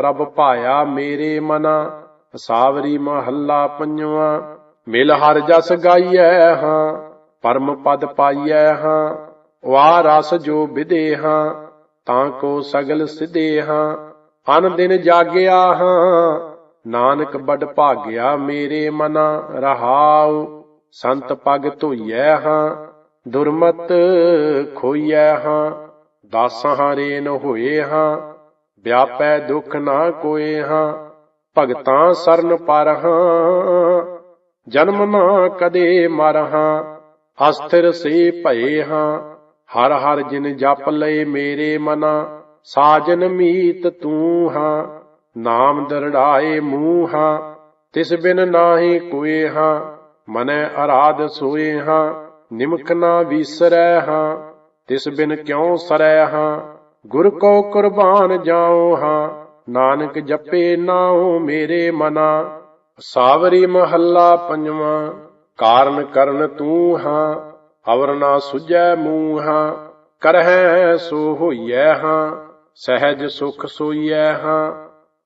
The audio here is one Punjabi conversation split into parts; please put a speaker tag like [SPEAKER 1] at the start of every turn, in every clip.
[SPEAKER 1] ਪ੍ਰਭ ਭਾਇਆ ਮੇਰੇ ਮਨਾ, ਸਾਵਰੀ ਮਹੱਲਾ ਪੰਜਵਾ, ਮਿਲ ਹਰ ਜਸ ਗਾਈਐ ਹਾਂ, ਪਰਮ ਪਦ ਪਾਈਐ ਹਾਂ, ਵਾ ਰਸ ਜੋ ਵਿਦੇ ਹਾਂ, ਤਾਂ ਕੋ ਸਗਲ ਸਿਧੇ ਹਾਂ, ਅਨ ਦਿਨ ਜਾਗਿਆ ਹਾਂ, ਨਾਨਕ ਬੜ ਭਾਗਿਆ ਮੇਰੇ ਮਨਾ, ਰਹਾਉ ਸੰਤ ਪਗ ਧੋਈਐ ਹਾਂ, ਦੁਰਮਤ ਖੋਈਐ ਹਾਂ, ਦਾਸਾਂ ਹਰੇਨ ਹੋਏ ਹਾਂ ਵਿਆਪੈ ਦੁਖ ਨਾ ਕੋਏ ਹਾਂ ਭਗਤਾਂ ਸਰਨ ਪਰ ਹਾਂ ਜਨਮ ਨਾ ਕਦੇ ਮਰ ਹਾਂ ਅਸਥਿਰ ਸੇ ਭਏ ਹਾਂ ਹਰ ਹਰ ਜਿਨ ਜਪ ਲਏ ਮੇਰੇ ਮਨਾ, ਸਾਜਨ ਮੀਤ ਤੂੰ ਹਾਂ, ਨਾਮ ਦਰੜਾਏ ਮੂੰਹ ਹਾਂ, ਤਿਸ ਬਿਨ ਨਾਹੀ ਕੋਏ ਹਾਂ ਮਨੈ ਅਰਾਧ ਸੋਏ ਹਾਂ ਨਿਮਕ ਨਾ ਵੀਸਰੈ ਹਾਂ, ਤਿਸ ਬਿਨ ਕਿਉ ਸਰੈ ਹਾਂ ਗੁਰ ਕੋ ਕੁਰਬਾਨ ਜਾਉ ਹਾਂ, ਨਾਨਕ ਜਪੇ ਨਾਉ ਮੇਰੇ ਮਨਾ। ਸਾਵਰੀ ਮਹੱਲਾ ਪੰਜਵਾਂ, ਕਾਰਨ ਕਰਨ ਤੂੰ ਹਾਂ, ਅਵਰ ਨਾ ਸੁਝੈ ਮੂੰਹ ਹਾਂ, ਕਰਹਿ ਸੋ ਹੋਈਐ ਹਾਂ, ਸਹਿਜ ਸੁਖ ਸੋਈਐ ਹਾਂ,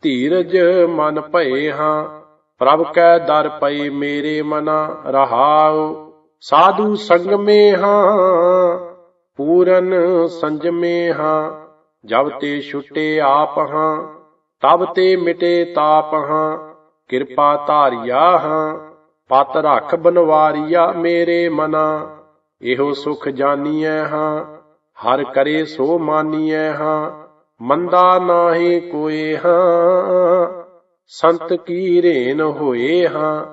[SPEAKER 1] ਧੀਰਜ ਮਨ ਭਏ ਹਾਂ, ਪ੍ਰਭ ਕੈ ਦਰ ਪਈ ਮੇਰੇ ਮਨਾ, ਰਹਾਉ ਸਾਧੂ ਸੰਗਮੇ ਹਾਂ, ਪੂਰਨ ਸੰਜਮੇ ਹਾਂ ਜਬ ਤੇ ਛੁੱਟੇ ਆਪ ਹਾਂ, ਤਬ ਤੇ ਮਿਟੇ ਤਾਪ ਹਾਂ। ਕਿਰਪਾ ਧਾਰਿਆ ਹਾਂ, ਪਤ ਰਖ ਬਨਵਾਰੀਆ ਮੇਰੇ ਮਨਾ। ਇਹੋ ਸੁਖ ਜਾਨੀਐ ਹਾਂ, ਹਰ ਕਰੇ ਸੋ ਮਾਨੀਐ ਹਾਂ। ਮੰਦਾ ਨਾਹੀ ਕੋਏ ਹਾਂ, ਸੰਤ ਕੀ ਰੇਨ ਹੋਏ ਹਾਂ।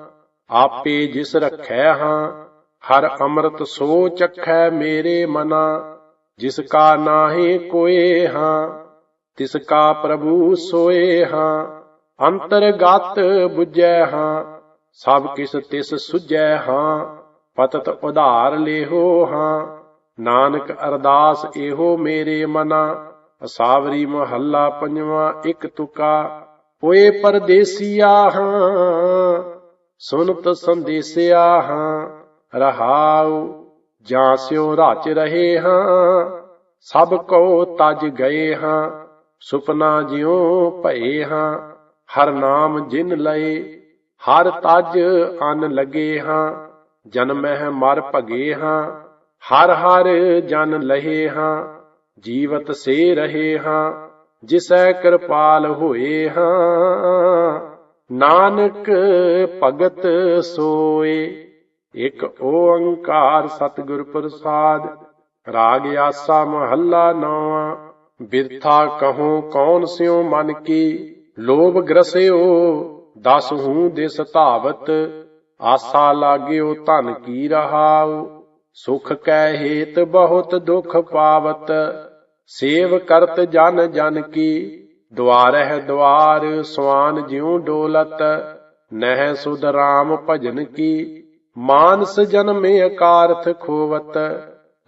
[SPEAKER 1] ਆਪੇ ਜਿਸ ਰਖੈ ਹਾਂ, ਹਰ ਅੰਮ੍ਰਿਤ ਸੋ ਚਖੈ ਮੇਰੇ ਮਨਾ। ਜਿਸ ਕਾ ਨਾਹੀ ਕੋਏ ਹਾਂ, ਤਿਸ ਕਾ ਪ੍ਰਭੂ ਸੋਏ ਹਾਂ, ਅੰਤਰਗਤ 부ਜੈ ਹਾਂ, ਸਭ ਕਿਸ ਤਿਸ ਸੁਜੈ ਹਾਂ, ਪਤਤ ਉਧਾਰ ਲੇਹੋ ਹਾਂ, ਨਾਨਕ ਅਰਦਾਸ ਇਹੋ ਮੇਰੇ ਮਨਾ ਅਸਾਵਰੀ ਮਹੱਲਾ ਪੰਜਵਾਂ ਇੱਕ ਤੁਕਾ ਹੋਏ ਪਰਦੇਸੀਆ ਹਾਂ, ਸੁਨਤ ਸੰਦੇਸਿਆ ਹਾਂ, ਰਹਾਉ ਜਾਂ ਸਿਉ ਰਾਚ ਰਹੇ ਹਾਂ, ਸਭ ਕੋ ਤਜ ਗਏ ਹਾਂ, ਸੁਪਨਾ ਜਿਉ ਭਏ ਹਾਂ, ਹਰ ਨਾਮ ਜਿਨ ਲਏ, ਹਰ ਤਜ ਅਨ ਲਗੇ ਹਾਂ ਜਨਮਹਿ ਮਰ ਭਗੇ ਹਾਂ, ਹਰ ਹਰ ਜਨ ਲਹੇ ਹਾਂ, ਜੀਵਤ ਸੇ ਰਹੇ ਹਾਂ, ਜਿਸੈ ਕਿਰਪਾਲ ਹੋਏ ਹਾਂ, ਨਾਨਕ ਭਗਤ ਸੋਏ। ਇਕ ਓੰਕਾਰ ਸਤਿਗੁਰ ਪ੍ਰਸਾਦ, ਰਾਗ ਆਸਾ ਮਹੱਲਾ ਨੌਵਾਂ, ਬਿਰਥਾ ਕਹੂੰ ਕੌਣ ਸਿਉ ਮਨ ਕੀ, ਲੋਭ ਗ੍ਰਸਿਓ ਦਸ ਹੂੰ ਦਿਸ ਧਾਵਤ, ਆਸਾ ਲਾਗਿਓ ਧਨ ਕੀ ਰਹਾਉ, ਸੁਖ ਕੈ ਹੇਤ ਬਹੁਤ ਦੁਖ ਪਾਵਤ, ਸੇਵ ਕਰਤ ਜਨ ਜਨ ਕੀ, ਦੁਆਰਹਿ ਦੁਆਰ ਸਵਾਨ ਜਿਉ ਡੋਲਤ, ਨਹਿ ਸੁਧ ਰਾਮ ਭਜਨ ਕੀ। ਮਾਨਸ ਜਨਮੇ ਅਕਾਰਥ ਖੋਵਤ,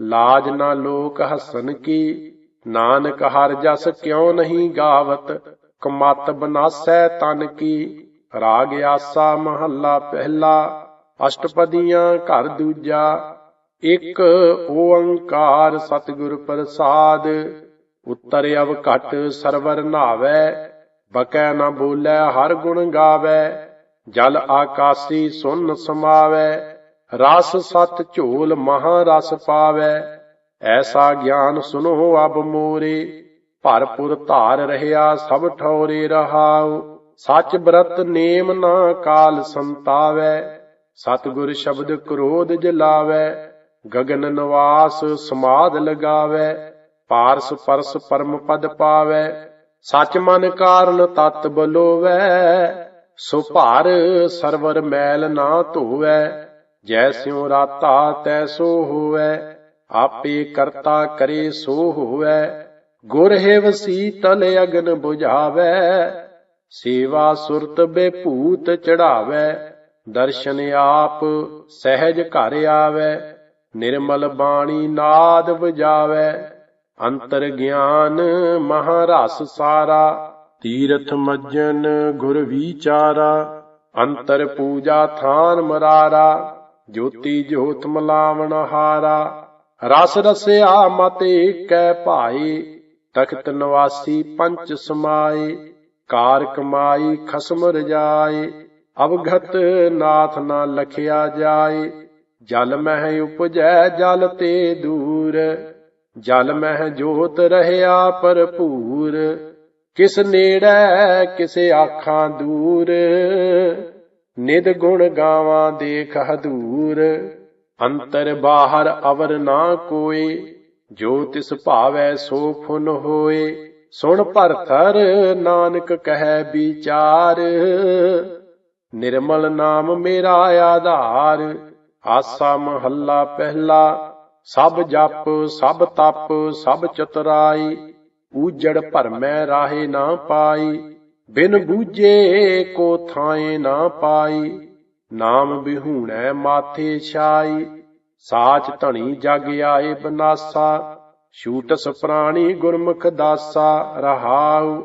[SPEAKER 1] ਲਾਜ ਨਾ ਲੋਕ ਹਸਨ ਕੀ, ਨਾਨਕ ਹਰ ਜਸ ਕਿਉ ਨਹੀਂ ਗਾਵਤ, ਕਮਤ ਬਨਾਸੈ ਤਨ ਕੀ, ਰਾਗ ਆਸਾ ਮਹੱਲਾ ਪਹਿਲਾ, ਅਸ਼ਟਪਦੀਆਂ ਘਰ ਦੂਜਾ, ਇੱਕ ਓੰਕਾਰ ਸਤਿਗੁਰ ਪ੍ਰਸਾਦ, ਉੱਤਰ ਅਵ ਘਟ ਸਰਵਰ ਨਾਵੈ, ਬਕੈ ਨਾ ਬੋਲੇ ਹਰ ਗੁਣ ਗਾਵੇ ਜਲ ਆਕਾਸੀ ਸੁਨ ਸਮਾਵੈ, ਰਸ ਸਤ ਝੋਲ ਮਹਾ ਰਸ ਪਾਵੈ। ਐਸਾ ਗਿਆਨ ਸੁਨੋ ਅਬ ਮੋਰੇ, ਭਰਪੁਰ ਧਾਰ ਰਹਿਆ ਸਭ ਠੌਰੇ ਰਹਾਉ। ਸੱਚ ਬ੍ਰਤ ਨੇਮ ਨਾ ਕਾਲ ਸੰਤਾਵੈ, ਸਤਿਗੁਰ ਸ਼ਬਦ ਕ੍ਰੋਧ ਜਲਾਵੈ। ਗਗਨ ਨਿਵਾਸ ਸਮਾਦ ਲਗਾਵੈ, ਪਾਰਸ ਪਰਸ ਪਰਮ ਪਦ ਪਾਵੈ। ਸਚ ਮਨ ਕਾਰਨ ਤਤ ਬਲੋਵੈ ਸੋ ਭਾਰ ਸਰਵਰ ਮੈਲ ਨਾ ਧੋਵੈ ਜੈਸਿਉ ਰਾਤਾ ਤੈਸੋ ਹੋਵੈ, ਆਪੇ ਕਰਤਾ ਕਰੇ ਸੋ ਹੋਵੈ। ਗੁਰ ਹੈ ਵਸੀਤਲ ਅਗਨ 부ਝਾਵੈ ਸੇਵਾ ਸੁਰਤ ਬੇਭੂਤ ਚੜਾਵੈ। ਦਰਸ਼ਨ ਆਪ ਸਹਿਜ ਘਰ ਆਵੈ, ਨਿਰਮਲ ਬਾਣੀ ਨਾਦ ਵਜਾਵੈ। ਅੰਤਰ ਗਿਆਨ ਮਹਾਰਸ ਸਾਰਾ ਤੀਰਥ ਮੱਜਨ ਗੁਰ ਵਿਚਾਰਾ, ਅੰਤਰ ਪੂਜਾ ਥਾਨ ਮਰਾਰਾ, ਜੋਤੀ ਜੋਤ ਮਲਾਵਣ ਹਾਰਾ, ਰਸ ਰਸਿਆ ਮਤ ਏਕੈ ਭਾਈ ਤਖਤ ਨਿਵਾਸੀ ਪੰਚ ਸਮਾਏ ਕਾਰ ਕਮਾਈ ਖਸਮ ਰਜਾਏ, ਅਵਗਤ ਨਾਥ ਨਾ ਲਖਿਆ ਜਾਏ, ਜਲ ਮਹਿ ਉਪਜੈ ਜਲ ਤੇ ਦੂਰ, ਜਲ ਮਹਿ ਜੋਤ ਰਹਿਆ ਭਰਪੂਰ ਕਿਸ ਨੇੜੇ ਕਿਸੇ ਆਖਾਂ ਦੂਰ ਨਿਦ ਗੁਣ ਗਾਵਾਂ ਦੇਖ ਹਦੂਰ। ਅੰਤਰ ਬਾਹਰ ਅਵਰ ਨਾ ਕੋਏ, ਜੋ ਤਿਸ ਭਾਵੈ ਸੋ ਫੁਨ ਹੋਏ। ਸੁਣ ਭਰਥਰ ਨਾਨਕ ਕਹੈ ਵਿਚਾਰ, ਨਿਰਮਲ ਨਾਮ ਮੇਰਾ ਆਧਾਰ। ਆਸਾ ਮਹੱਲਾ ਪਹਿਲਾ, ਸਭ ਜਪ, ਸਭ ਤਪ, ਸਭ ਚਤੁਰਾਈ। ਊਜੜ ਭਰਮੈ ਰਾਹੇ ਨਾ ਪਾਈ, ਬਿਨ ਬੂਝੇ ਕੋ ਥਾਏ ਨਾ ਪਾਈ। ਨਾਮ ਬਿਹੂਣੈ ਮਾਥੇ ਛਾਈ, ਸਾਚ ਧਣੀ ਜਗ ਆਏ ਬਨਾਸਾ। ਛੂਟਸ ਪ੍ਰਾਣੀ ਗੁਰਮੁਖ ਦਾਸਾ, ਰਹਾਉ,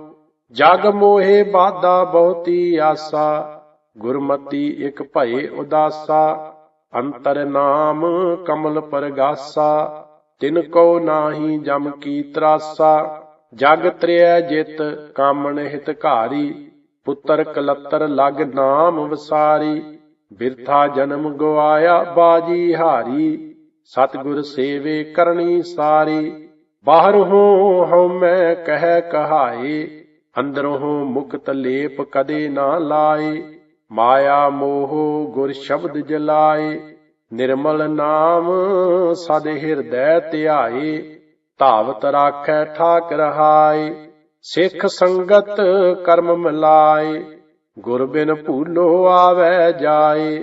[SPEAKER 1] ਜਗ ਮੋਹੇ ਬਾਦਾ ਬਹੁਤੀ ਆਸਾ। ਗੁਰਮਤੀ ਇਕ ਭਏ ਉਦਾਸਾ, ਅੰਤਰ ਨਾਮ ਕਮਲ ਪਰਗਾਸਾ। ਤਿਨ ਕੋ ਨਾਹੀ ਜਮ ਕੀ ਤਰਾਸਾ। ਜਗ ਤ੍ਰਿਐ ਜਿਤ ਕਾਮਣ ਹਿਤਕਾਰੀ ਪੁੱਤਰ ਕਲਤਰ ਲਗ ਨਾਮ ਵਸਾਰੀ, ਬਿਰਥਾ ਜਨਮ ਗਵਾਇਆ ਬਾਜੀ ਹਾਰੀ, ਸਤਿਗੁਰ ਸੇਵੇ ਕਰਨੀ ਸਾਰੀ। ਬਾਹਰ ਬਾਹਰੋਂ ਹਉਮੈ ਕਹਿ ਕਹਾਏ, ਅੰਦਰੋਂ ਮੁਕਤ ਲੇਪ ਕਦੇ ਨਾ ਲਾਏ। ਮਾਇਆ ਮੋਹ ਗੁਰ ਸ਼ਬਦ ਜਲਾਏ, ਨਿਰਮਲ ਨਾਮ ਸਦ ਹਿਰਦੈ ਧਿਆਏ। ਧਾਵਤ ਰਾਖੈ ਠਾਕ ਰਹਾਏ ਸਿੱਖ ਸੰਗਤ ਕਰਮ ਮਿਲਾਏ ਗੁਰ ਬਿਨ ਭੂਲੋ ਆਵੈ ਜਾਏ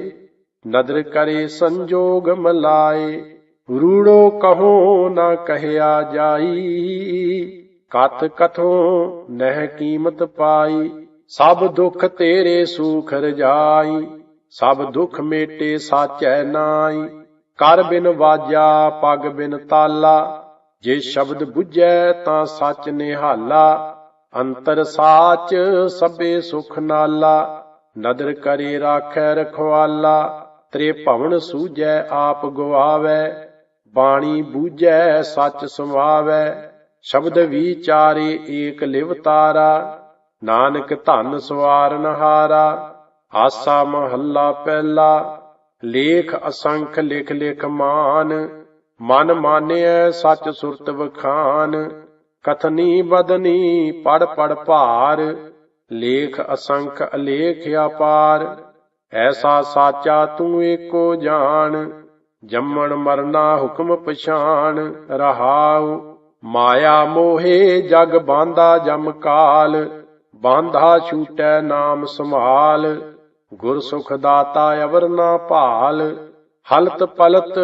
[SPEAKER 1] ਨਦਰ ਕਰੇ ਸੰਜੋਗ ਮਲਾਏ ਰੂੜੋ ਕਹੋ ਨਾ ਕਹਿਆ ਜਾਈ ਕਥ ਕਥੋ ਨਹਿ ਕੀਮਤ ਪਾਈ ਸਭ ਦੁਖ ਤੇਰੇ ਸੂਖ ਰਜਾਈ ਸਭ ਦੁਖ ਮੇਟੇ ਸਾਚੈ ਨਾਈ ਕਰ ਬਿਨ ਵਾਜਾ, ਪਗ ਬਿਨ ਤਾਲਾ ਜੇ ਸ਼ਬਦ 부ਜੈ ਤਾਂ ਸੱਚ ਨਿਹਾਲਾ, ਅੰਤਰ ਸਾਚ ਸਭੇ ਸੁਖ ਨਾਲਾ। ਨਦਰ ਕਰੇ ਰਾਖੈ ਰਖਵਾਲਾ, ਤ੍ਰੇ ਭਵਨ ਸੂਜੈ ਆਪ ਗਵਾਵੈ ਬਾਣੀ ਬੂਝੈ ਸੱਚ ਸਮਾਵੈ, ਸ਼ਬਦ ਵਿਚਾਰੇ ਏਕ ਲਿਵ ਤਾਰਾ। ਨਾਨਕ ਧਨ ਸਵਾਰਨ ਹਾਰਾ ਆਸਾ ਮਹੱਲਾ ਪਹਿਲਾ। ਲੇਖ ਅਸੰਖ ਲਿਖ ਲਿਖ ਮਾਨ ਮਨ ਮਾਨਿਐ ਸੱਚ ਸੁਰਤ ਵਖਾਨ, ਕਥਨੀ ਬਦਨੀ ਪੜ ਪੜ ਭਾਰ, ਲੇਖ ਅਸੰਖ ਅਲੇਖ ਅਪਾਰ, ਐਸਾ ਸਾਚਾ ਤੂੰ ਏਕੋ ਜਾਣ, ਜੰਮਣ ਮਰਨਾ ਹੁਕਮ ਪਛਾਣ, ਰਹਾਉ ਮਾਇਆ ਮੋਹੇ ਜਗ ਬਾਂਦਾ ਜਮ ਕਾਲ, ਬਾਂਧਾ ਛੂਟੈ ਨਾਮ ਸੰਭਾਲ ਗੁਰ ਸੁਖ ਦਾਤਾ ਅਵਰ ਨਾ ਭਾਲ ਹਲਤ ਪਲਤ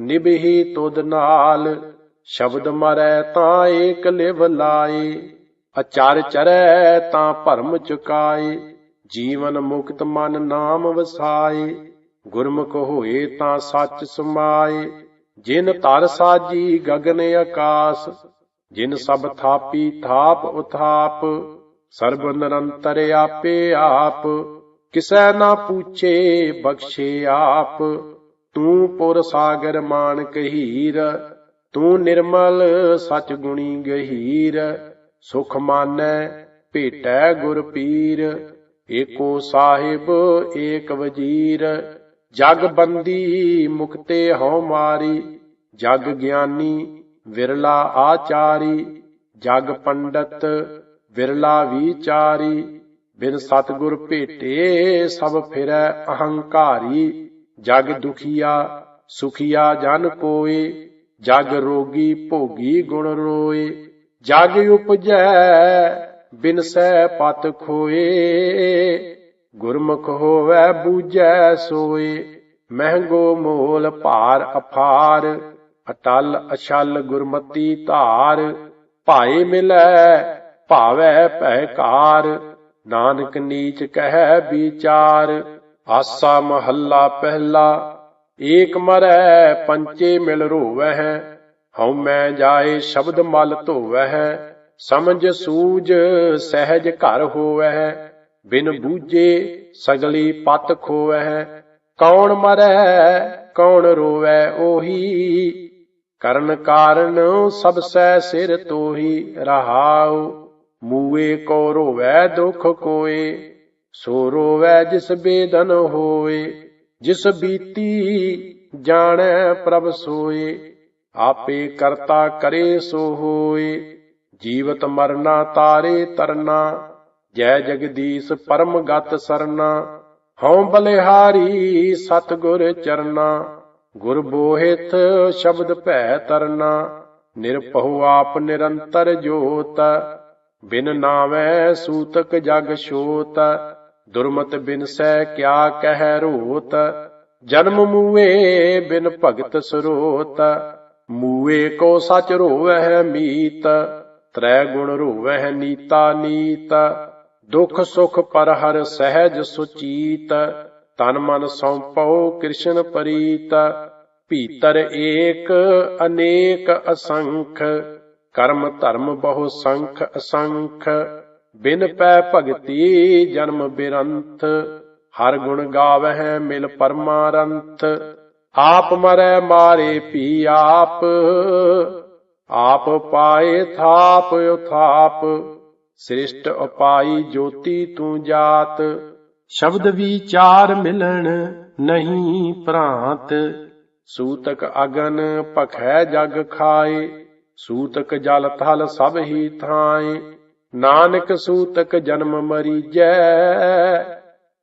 [SPEAKER 1] ਨਿਬਹੀ ਤੁਦ ਨਾਲ, ਸ਼ਬਦ ਮਰੈ ਤਾਂ ਏਕ ਲਿਵ ਲਾਏ, ਅਚਰ ਚਰੈ ਤਾਂ ਭਰਮ ਚੁਕਾਏ, ਜੀਵਨ ਮੁਕਤ ਮਨ ਨਾਮ ਵਸਾਏ, ਗੁਰਮੁਖ ਹੋਏ ਤਾਂ ਸੱਚ ਸਮਾਏ, ਜਿਨ ਧਰ ਸਾਜੀ ਗਗਨ ਆਕਾਸ, ਜਿਨ ਸਭ ਥਾਪੀ ਥਾਪ ਉਥਾਪ, ਸਰਬ ਨਿਰੰਤਰ ਆਪੇ ਆਪ, ਕਿਸੈ ਨਾ ਪੁੱਛੇ ਬਖਸ਼ੇ ਆਪ। ਤੂੰ ਪੁਰ ਸਾਗਰ ਮਾਨ ਕਹੀਰ ਤੂੰ ਨਿਰਮਲ ਸਚ ਗੁਣੀ ਗਹੀਰ, ਸੁਖ ਮਾਨੈ ਭੇਟੈ ਗੁਰ ਪੀਰ, ਏਕੋ ਸਾਹਿਬ ਏਕ ਵਜੀਰ, ਜਗ ਬੰਦੀ ਮੁਕਤੇ ਹਉ ਮਾਰੀ, ਜਗ ਗਿਆਨੀ ਵਿਰਲਾ ਆਚਾਰੀ, ਜਗ ਪੰਡਤ ਵਿਰਲਾ ਵਿਚਾਰੀ, ਬਿਨ ਸਤਗੁਰ ਭੇਟੇ ਸਭ ਫਿਰੈ ਅਹੰਕਾਰੀ। ਜਗ ਦੁਖੀਆ, ਸੁਖੀਆ ਜਨ ਕੋਏ ਜਗ ਰੋਗੀ ਭੋਗੀ ਗੁਣ ਰੋਏ, ਜਗ ਉਪਜੈ ਬਿਨ ਪਤ ਖੋਏ, ਗੁਰਮੁਖ ਹੋਵੇ ਬੂਝੈ ਸੋਏ, ਮਹਿੰਗੋ ਮੋਲ ਭਾਰ ਅਫਾਰ ਅਟਲ ਅਛਲ ਗੁਰਮਤੀ ਧਾਰ, ਭਾਏ ਮਿਲੈ, ਭਾਵੈ ਭੈਕਾਰ ਨਾਨਕ ਨੀਚ ਕਹਿ ਵਿਚਾਰ ਆਸਾ ਮਹੱਲਾ ਪਹਿਲਾ, ਏਕ ਮਰੈ ਪੰਚੇ ਮਿਲ ਰੋਵਹਿ, ਹਉ ਮੈਂ ਜਾਏ ਸ਼ਬਦ ਮਲ ਧੋਵਹਿ, ਸਮਝ ਸੂਝ ਸਹਿਜ ਘਰ ਹੋਵਹਿ, ਬਿਨ ਬੂਝੇ ਸਗਲੀ ਪਤ ਖੋਵਹਿ, ਕੌਣ ਮਰੈ, ਕੌਣ ਰੋਵੈ ਉਹੀ, ਕਰਨ ਕਾਰਨ ਸਭ ਸੈ ਸਿਰ ਤੋਹੀ, ਰਹਾਉ ਮੂਏ ਕੋ ਰੋਵੈ ਦੁਖ ਕੋਏ। ਸੋ ਰੋਵੈ ਜਿਸ ਬੇਦਨ ਹੋਏ, ਜਿਸ ਬੀਤੀ ਜਾਣੈ ਪ੍ਰਭ ਸੋਏ, ਆਪੇ ਕਰਤਾ ਕਰੇ ਸੋ ਹੋਏ, ਜੀਵਤ ਮਰਨਾ ਤਾਰੇ ਤਰਨਾ, ਜੈ ਜਗਦੀਸ਼ ਪਰਮ ਗਤ ਸਰਨਾ, ਹਉ ਬਲਿਹਾਰੀ ਸਤਗੁਰ ਚਰਨਾ, ਗੁਰ ਬੋਹਿਤ ਸ਼ਬਦ ਭੈ ਤਰਨਾ, ਨਿਰਭਉ ਆਪ ਨਿਰੰਤਰ ਜੋਤ, ਬਿਨ ਨਾਵੈ ਸੂਤਕ ਜਗ ਸ਼ੋਤ ਦੁਰਮਤ ਬਿਨ ਸੈ ਕਿਆ ਕਹਿ ਰੋਤ? ਜਨਮ ਮੂਏ ਬਿਨ ਭਗਤ ਸਰੋਤ। ਮੂਏ ਕੋ ਸਚ ਰੋਵਹਿ ਮੀਤ, ਤ੍ਰੈ ਗੁਣ ਰੋਵਹਿ ਨੀਤਾ ਨੀਤ। ਦੁਖ ਸੁਖ ਪਰ ਹਰ ਸਹਿਜ ਸੁਚੀਤ, ਤਨ ਮਨ ਸੌਂਪਉ ਕ੍ਰਿਸ਼ਨ ਪਰੀਤ। ਭੀਤਰ ਏਕ ਅਨੇਕ ਅਸੰਖ, ਕਰਮ ਧਰਮ ਬਹੁ ਸੰਖ ਅਸੰਖ। ਬਿਨ ਪੈ ਭਗਤੀ ਜਨਮ ਬਿਰੰਥ, ਹਰ ਗੁਣ ਗਾਵਹਿ ਮਿਲ ਪਰਮਾਰੰਥ। ਆਪ ਮਰੈ ਮਾਰੇ ਪੀ ਆਪ ਆਪ ਪਾਏ ਥਾਪ ਉਥਾਪ, ਸ੍ਰਿਸ਼ਟ ਉਪਾਈ ਜੋਤੀ ਤੂੰ ਜਾਤ। ਸ਼ਬਦ ਵਿਚਾਰ ਮਿਲਣ ਨਹੀਂ ਭ੍ਰਾਂਤ ਸੂਤਕ ਅਗਨ ਭਖੈ ਜਗ ਖਾਏ, ਸੂਤਕ ਜਲ ਥਲ ਸਭ ਹੀ ਥਾਏ। ਨਾਨਕ ਸੂਤਕ ਜਨਮ ਮਰੀਜੈ,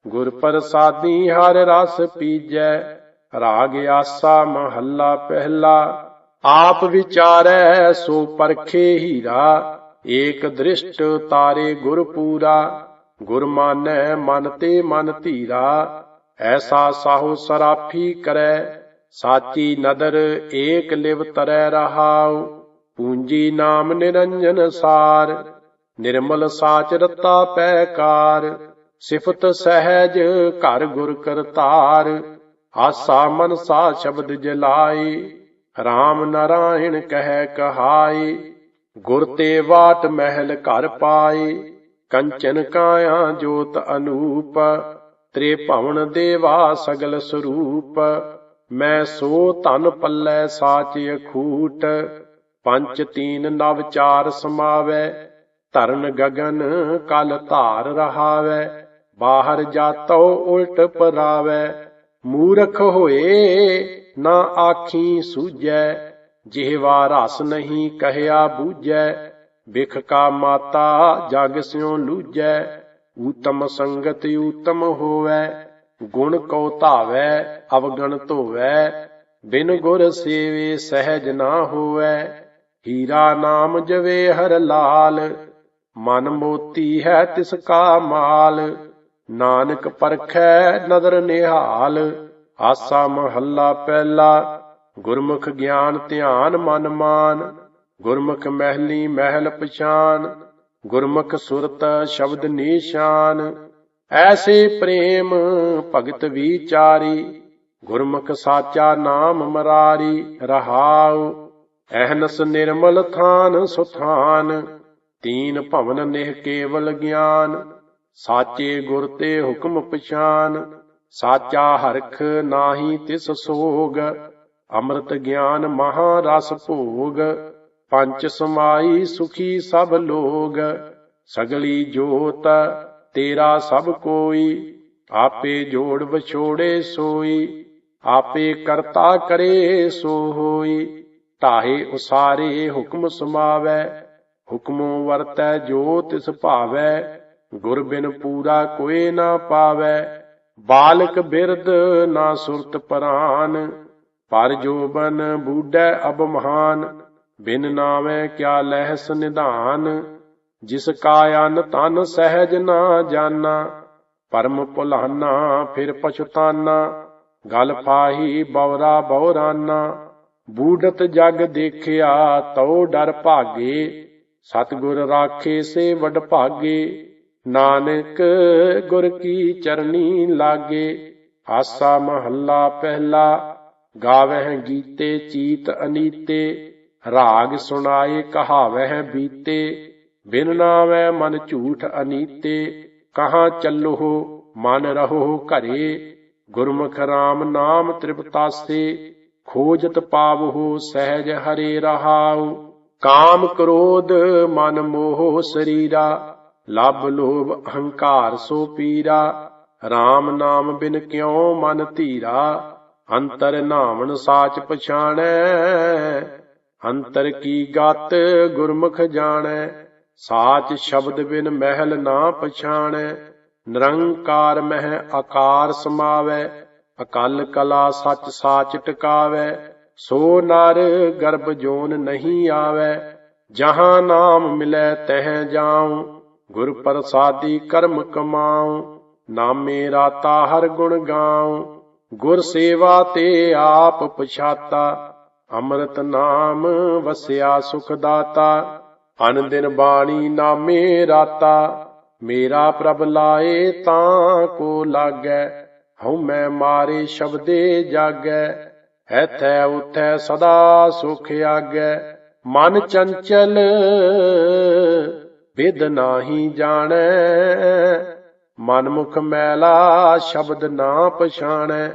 [SPEAKER 1] ਗੁਰ ਪ੍ਰਸਾਦੀ ਹਰ ਰਸ ਪੀਜੈ, ਰਾਗ ਆਸਾ ਮਹੱਲਾ ਪਹਿਲਾ, ਆਪ ਵਿਚਾਰੈ ਸੋ ਪਰਖੇ ਹੀਰਾ, ਏਕ ਦ੍ਰਿਸ਼ਟ ਤਾਰੇ ਗੁਰ ਪੂਰਾ, ਗੁਰ ਮਾਨੈ ਮਨ ਤੇ ਮਨ ਧੀਰਾ, ਐਸਾ ਸਾਹੂ ਸਰਾਫੀ ਕਰੈ, ਸਾਚੀ ਨਦਰ ਏਕ ਲਿਵ ਤਰੈ ਰਹਾਉ, ਪੂੰਜੀ ਨਾਮ ਨਿਰੰਜਨ ਸਾਰ ਨਿਰਮਲ ਸਾਚ ਰਤਾ ਪੈਕਾਰ, ਸਿਫਤ ਸਹਿਜ ਘਰ ਗੁਰ ਕਰਤਾਰ। ਆਸਾ ਮਨਸਾ ਸ਼ਬਦ ਜਲਾਈ RAM ਨਾਰਾਇਣ ਕਹਿ ਕਹਾਈ ਗੁਰ ਤੇ ਵਾਟ ਮਹਿਲ ਘਰ ਪਾਈ ਕੰਚਨ ਕਾਇਆ ਜੋਤ ਅਨੂਪ। ਤ੍ਰੇ ਭਵਨ ਦੇਵਾ ਸਗਲ ਸਰੂਪ, ਮੈਂ ਸੋ ਧਨ ਪੱਲੇ ਸਾਚ ਅਖੂਟ। ਪੰਚ ਤੀਨ ਨਵ ਚਾਰ ਸਮਾਵੈ ਧਰਨ ਗਗਨ ਕਲ ਧਾਰ ਰਹਾਵੈ, ਬਾਹਰ ਜਾਤੋ ਉਲਟ ਪਰਾਵੈ। ਮੂਰਖ ਹੋਏ, ਨਾ ਆਖੀ ਸੂਝੈ, ਜਿਹਵਾ ਰਸ ਨਹੀਂ ਕਹਿਆ ਬੂਝੈ। ਬਿਖ ਕਾ ਮਾਤਾ ਜਗ ਸਿਉ ਲੂਝੈ ਊਤਮ ਸੰਗਤ ਊਤਮ ਹੋਵੈ। ਗੁਣ ਕਉ ਧਾਵੈ, ਅਵਗਣ ਧੋਵੈ। ਬਿਨ ਗੁਰ ਸੇਵੇ ਸਹਿਜ ਨਾ ਹੋਵੈ। ਹੀਰਾ ਨਾਮ ਜਵੇ ਹਰ ਲਾਲ ਮਨ ਮੋਤੀ ਹੈ ਤਿਸ ਕਾ ਮਾਲ, ਨਾਨਕ ਪਰਖੈ ਨਦਰ ਨਿਹਾਲ। ਆਸਾ ਮਹੱਲਾ ਪਹਿਲਾ, ਗੁਰਮੁਖ ਗਿਆਨ ਧਿਆਨ ਮਨ ਮਾਨ। ਗੁਰਮੁਖ ਮਹਿਲੀ ਮਹਿਲ ਪਛਾਨ, ਗੁਰਮੁਖ ਸੁਰਤ ਸ਼ਬਦ ਨਿਸ਼ਾਨ। ਐਸੇ ਪ੍ਰੇਮ ਭਗਤ ਵਿਚਾਰੀ, ਗੁਰਮੁਖ ਸਾਚਾ ਨਾਮ ਮਰਾਰੀ ਰਹਾਉ। ਐਹਨਸ ਨਿਰਮਲ ਥਾਨ ਸੁਥਾਨ। ਤੀਨ ਭਵਨ ਨਿਹ ਕੇਵਲ ਗਿਆਨ, ਸਾਚੇ ਗੁਰ ਤੇ ਹੁਕਮ ਪਛਾਨ, ਸਾਚਾ ਹਰਖ ਨਾਹੀ ਤਿਸ ਸੋਗ, ਅੰਮ੍ਰਿਤ ਗਿਆਨ ਮਹਾ ਰਸ ਭੋਗ, ਪੰਚ ਸਮਾਈ ਸੁਖੀ ਸਭ ਲੋਗ, ਸਗਲੀ ਜੋਤ ਤੇਰਾ ਸਭ ਕੋਈ, ਆਪੇ ਜੋੜ ਵਿਛੋੜੇ ਸੋਈ, ਆਪੇ ਕਰਤਾ ਕਰੇ ਸੋ ਹੋਈ, ਤਾਹੇ ਉਸਾਰੇ ਹੁਕਮ ਸਮਾਵੈ ਹੁਕਮੋ ਵਰਤੈ ਜੋ ਤਿਸ ਭਾਵੈ, ਗੁਰ ਬਿਨ ਪੂਰਾ ਕੋਏ ਨਾ ਪਾਵੈ। ਬਾਲਕ ਬਿਰਦ ਨਾ ਸੁਰਤ ਪਰਾਨ, ਪਰ ਜੋਬਨ ਬੂਢੈ ਅਬ ਮਹਾਨ, ਬਿਨ ਨਾਵੇਂ ਕਿਆ ਲਹਿਸ ਨਿਧਾਨ। ਜਿਸ ਕਾ ਅਨ ਤਨ ਸਹਿਜ ਨਾ ਜਾਣਾ ਪਰਮ ਭੁਲਾਨਾ ਫਿਰ ਪਛਤਾਨਾ। ਗਲ ਫਾਹੀ ਬੌਰਾ ਬੌਰਾਨਾ, ਬੂਡਤ ਜਗ ਦੇਖਿਆ ਤਉ ਡਰ ਭਾਗੇ। ਸਤਗੁਰ ਰਾਖੇ ਸੇ ਵਡ ਭਾਗੇ, ਨਾਨਕ ਗੁਰ ਕੀ ਚਰਨੀ ਲਾਗੇ। ਆਸਾ ਮਹੱਲਾ ਪਹਿਲਾ, ਗਾਵਹਿ ਗੀਤੇ ਚੀਤ ਅਨੀਤੇ। ਰਾਗ ਸੁਣਾਏ ਕਹਾਵਹਿ ਬੀਤੇ, ਬਿਨ ਨਾਵੈ ਮਨ ਝੂਠ ਅਨੀਤੇ। ਕਹਾ ਚੱਲੋ ਮਨ ਰਹੋ ਘਰੇ। ਗੁਰਮੁਖ RAM ਨਾਮ ਤ੍ਰਿਪਤਾਸੇ ਖੋਜਤ ਪਾਵਹੁ ਸਹਿਜ ਹਰੇ ਰਹਾਉ। ਕਾਮ ਕ੍ਰੋਧ ਮਨ ਮੋਹ ਸਰੀਰਾ ਲਬ ਲੋਭ ਅਹੰਕਾਰ ਸੋ ਪੀਰਾ। RAM ਨਾਮ ਬਿਨ ਕਿਉ ਮਨ ਧੀਰਾ? ਅੰਤਰ ਨਾਵਣ ਸਾਚ ਪਛਾਣੈ, ਅੰਤਰ ਕੀ ਗਤ ਗੁਰਮੁਖ ਜਾਣੈ? ਸਾਚ ਸ਼ਬਦ ਬਿਨ ਮਹਿਲ ਨਾ ਪਛਾਣੈ, ਨਿਰੰਕਾਰ ਮਹਿ ਆਕਾਰ ਸਮਾਵੈ, ਅਕਲ ਕਲਾ ਸਚ ਸਾਚ ਟਿਕਾਵੈ। ਸੋ ਨਰ ਗਰਭ ਜੋਨ ਨਹੀਂ ਆਵੈ, ਜਹਾਂ ਨਾਮ ਮਿਲੈ ਤਹ ਜਾਉ, ਗੁਰ ਪ੍ਰਸਾਦੀ ਕਰਮ ਕਮਾਉ, ਨਾਮੇ ਰਾਤਾ ਹਰ ਗੁਣ ਗਾਉ, ਗੁਰ ਸੇਵਾ ਤੇ ਆਪ ਪਛਾਤਾ, ਅੰਮ੍ਰਿਤ ਨਾਮ ਵਸਿਆ ਸੁਖ ਦਾਤਾ, ਅਨ ਦਿਨ ਬਾਣੀ ਨਾਮੇ ਰਾਤਾ, ਮੇਰਾ ਪ੍ਰਭ ਲਾਏ ਤਾਂ ਕੋ ਲਾਗੈ, ਹਉ ਮੈਂ ਮਾਰੇ ਸ਼ਬਦੇ ਜਾਗੈ ਐਥੈ ਉਥੈ ਸਦਾ ਸੁਖ ਆਗੈ। ਮਨ ਚੰਚਲ ਵਿਦ ਨਾਹੀ ਜਾਣੈ। ਮਨ ਮੁਖ ਮੈਲਾ ਸ਼ਬਦ ਨਾ ਪਛਾਣੈ।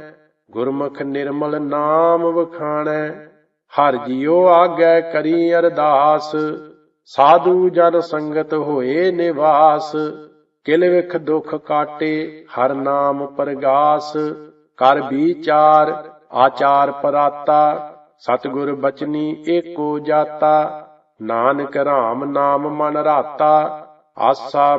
[SPEAKER 1] ਗੁਰਮੁਖ ਨਿਰਮਲ ਨਾਮ ਵਖਾਣੈ। ਹਰ ਜੀਉ ਆਗੈ ਕਰੀ ਅਰਦਾਸ। ਸਾਧੂ ਜਨ ਸੰਗਤ ਹੋਏ ਨਿਵਾਸ। ਕਿਲ ਵਿਖ ਦੁਖ ਕਾਟੇ ਹਰ ਨਾਮ ਪਰਗਾਸ। ਕਰ ਵਿਚਾਰ ਆਚਾਰ ਪਰਾਤਾ ਸਤਿਗੁਰ ਬਚਨੀ ਏਕੋ ਜਾਤਾ ਨਾਨਕ ਰਾਮ ਨਾਮ ਮਨ ਰਾਤਾ ਆਸਾ